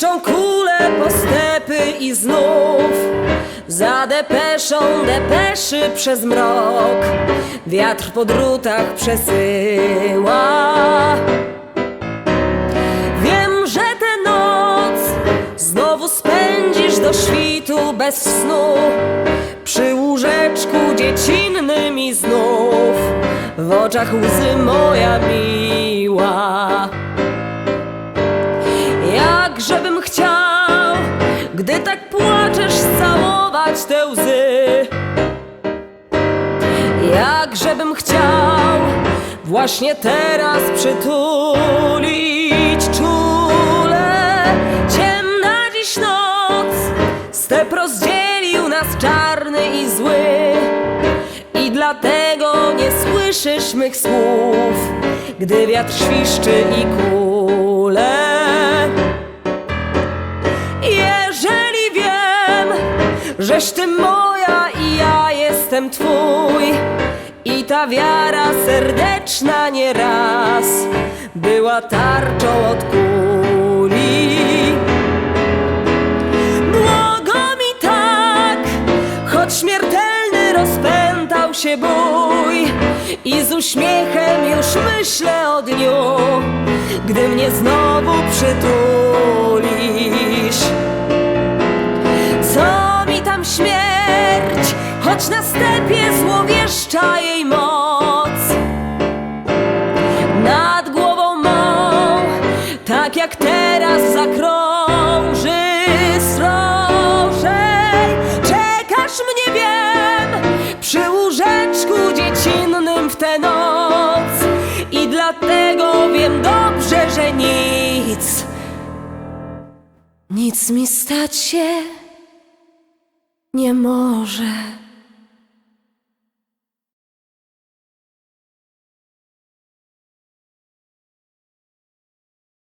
Błyszczą kule po stepy i znów Za depeszą depeszy przez mrok Wiatr po drutach przesyła. Wiem, że tę noc Znowu spędzisz do świtu bez snu Przy łóżeczku dziecinnym i znów W oczach łzy moja miła gdy tak płaczesz, całować te łzy. Jak żebym chciał, właśnie teraz przytulić czule. Ciemna dziś noc, step rozdzielił nas czarny i zły. I dlatego nie słyszysz mych słów, gdy wiatr świszczy i kule. Żeś ty moja i ja jestem twój. I ta wiara serdeczna nieraz była tarczą od kuli. Błogo mi tak, choć śmiertelny rozpętał się bój. I z uśmiechem już myślę o dniu, gdy mnie znowu przytulisz choć na stepie złowieszcza jej moc. Nad głową mą, tak jak teraz zakrąży srożej. Czekasz mnie, wiem, przy łóżeczku dziecinnym w tę noc. I dlatego wiem dobrze, że nic, nic mi stać się nie może.